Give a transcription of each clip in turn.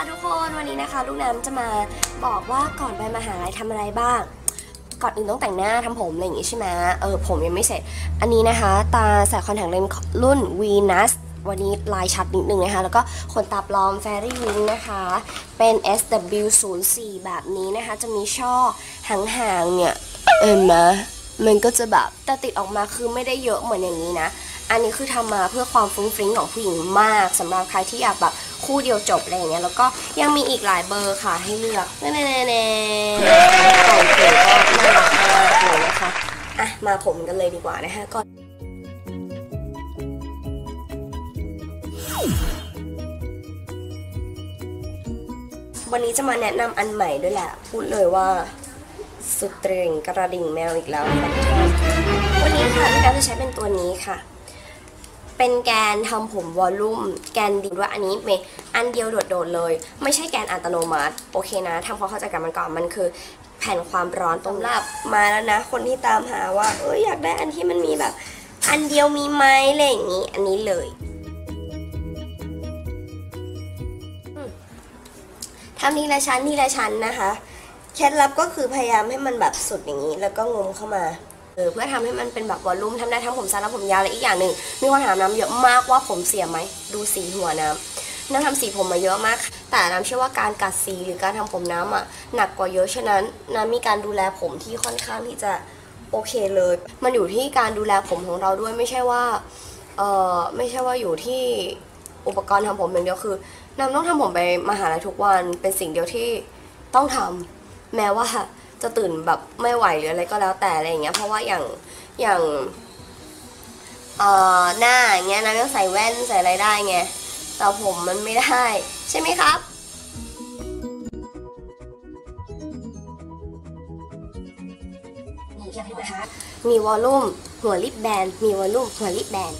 ค่ะทุกคนวันนี้นะคะลูกน้ำจะมาบอกว่าก่อนไปมหาลัยทำอะไรบ้าง ก่อนอื่นต้องแต่งหน้าทำผมอะไรอย่างงี้ใช่ไหมเออผมยังไม่เสร็จ อันนี้นะคะ ตาใส่คอนแทคเลนส์รุ่น Venus วันนี้ลายชัดนิดนึงนะคะ แล้วก็ขนตาปลอม Fairy Wing นะคะ เป็น SW04 แบบนี้นะคะ จะมีช่อหางๆเนี่ยเห็นไหมมันก็จะแบบแต่ติดออกมาคือไม่ได้เยอะเหมือนอย่างนี้นะ อันนี้คือทำมาเพื่อความฟุ้งฟริ้งของผู้หญิงมากสำหรับใครที่อยากแบบ คู่เดียวจบอะไรอย่างเงี้ยแล้วก็ยังมีอีกหลายเบอร์ค่ะให้เลือกแน่ๆๆกล่องเก๋ก็น่ารักมากเลยนะคะอะมาผมกันเลยดีกว่านะคะก่อนวันนี้จะมาแนะนำอันใหม่ด้วยแหละ พูดเลยว่าสุดเตรงกระดิ่งแมวอีกแล้ว วันนี้ค่ะพี่การจะใช้เป็นตัวนี้ค่ะ เป็นแกนทำผมวอลลุ่มแกนดีด้วยอันนี้เป็นอันเดียวโดดๆเลย ไม่ใช่แกนอัตโนมัติ โอเคนะทำความเข้าใจกับมันก่อนมันคือ แผ่นความร้อนตรงรับมาแล้วนะ คนที่ตามหาว่าเอยอยากได้อันที่มันมีแบบ อันเดียวมีไหมอะไรอย่างนี้ อันนี้เลยทำทีละชั้นทีละชั้นนะคะ เคล็ดลับก็คือพยายามให้มันแบบสุดอย่างนี้ แล้วก็งมเข้ามา ออเพื่อทำให้มันเป็นแบบวอลลุ่มทำได้ทั้งผมสั้นและผมยาวและอีกอย่างหนึ่งมีคนถามน้ำเยอะมากว่าผมเสียไหมดูสีหัวน้ำน้ำทำสีผมมาเยอะมาก แต่น้ำเชื่อว่าการกัดสีหรือการทำผมน้ำอะหนักกว่าเยอะฉะนั้นน้ำมีการดูแลผมที่ค่อนข้างที่จะโอเคเลย มันอยู่ที่การดูแลผมของเราด้วยไม่ใช่ว่าเออไม่ใช่ว่าอยู่ที่อุปกรณ์ทำผมอย่างเดียวคือน้ำต้องทำผมไปมหาลัยทุกวันเป็นสิ่งเดียวที่ต้องทำแม้ว่า จะตื่นแบบไม่ไหวหรืออะไรก็แล้วแต่อะไรอย่างเงี้ยเพราะว่าอย่างอย่างเอ่อหน้าอย่างเงี้ยนะต้องใส่แว่นใส่อะไรได้ไงแต่ผมมันไม่ได้ใช่ไหมครับนี่ใช่ไหมคะมีวอลลุ่มหัวลิปแบนมีวอลลุ่มหัวลิปแบน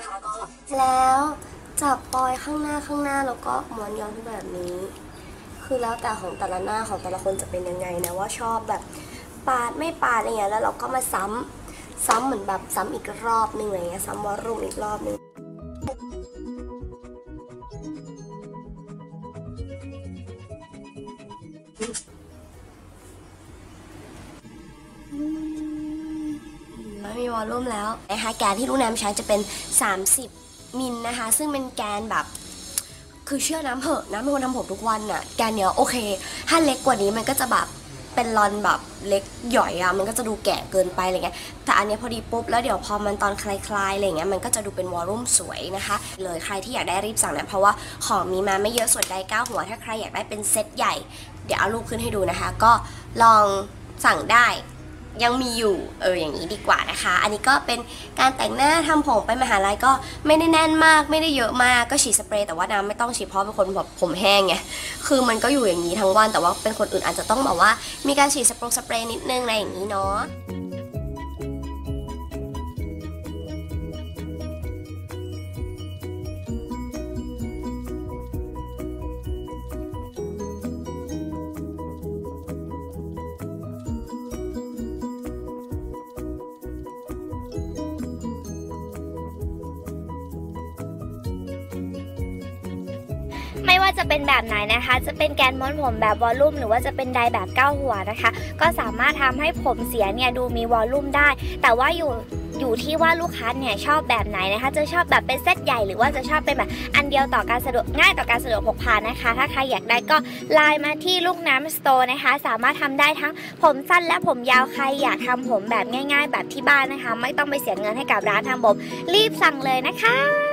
นะคะก็แล้วจับปลอยข้างหน้าข้างหน้าแล้วก็ม้วนย้อนแบบนี้ คือแล้วแต่ของแต่ละหน้าของแต่ละคนจะเป็นยังไงนะว่าชอบแบบปาดไม่ปาดอะไรเงี้ยแล้วเราก็มาซ้ำซ้ำเหมือนแบบซ้ำอีกรอบนึงอะไรเงี้ยซ้ำวอลลุ่มอีกรอบนึง วอลลุ่มแล้วนะคะแกนที่ลูกน้ำใช้จะเป็น 30 มิลนะคะ ซึ่งเป็นแกนแบบคือเชื่อน้ำเหอะน้ำเป็นคนทำผมทุกวันน่ะแกนเนี้ยโอเค ถ้าเล็กกว่านี้มันก็จะแบบเป็นรอนแบบเล็กหย่อยอะมันก็จะดูแก่เกินไปอะไรเงี้ยแต่อันนี้พอดีปุ๊บแล้วเดี๋ยวพอมันตอนคลายๆอะไรเงี้ยมันก็จะดูเป็นวอลลุ่มสวยนะคะ เลยใครที่อยากได้รีบสั่งนะเพราะว่าของมีมาไม่เยอะส่วนใดก้าหัว ถ้าใครอยากได้เป็นเซตใหญ่ เดี๋ยวเอารูปขึ้นให้ดูนะคะ ก็ลองสั่งได้ ยังมีอยู่เอออย่างนี้ดีกว่านะคะ อันนี้ก็เป็นการแต่งหน้าทำผมไปมหาลัยก็ไม่ได้แน่นมาก ไม่ได้เยอะมากก็ฉีดสเปรย์แต่ว่าน้ำไม่ต้องฉีดเพราะเป็นคนแบบผมแห้งไงคือมันก็อยู่อย่างนี้ทั้งวันแต่ว่าเป็นคนอื่นอาจจะต้องแบบว่า มีการฉีดสเปรย์สเปรย์นิดนึงอะไรอย่างนี้เนาะ ไม่ว่าจะเป็นแบบไหนนะคะ จะเป็นแกนม้วนผมแบบวอลลุ่มหรือว่าจะเป็นไดแบบเก้าหัวนะคะ ก็สามารถทำให้ผมเสียเนี่ยดูมีวอลลุ่มได้ แต่ว่าอยู่อยู่ที่ว่าลูกค้าเนี่ยชอบแบบไหนนะคะ จะชอบแบบเป็นเซตใหญ่หรือว่าจะชอบเป็นแบบอันเดียวต่อการสะดวกง่ายต่อการสะดวกพกพานะคะ ถ้าใครอยากได้ก็ไลน์มาที่ลูกน้ำสโตร์นะคะ สามารถทำได้ทั้งผมสั้นและผมยาวใครอยากทำผมแบบง่าย ๆ แบบที่บ้านนะคะ ไม่ต้องไปเสียเงินให้กับร้านทำผมรีบสั่งเลยนะคะ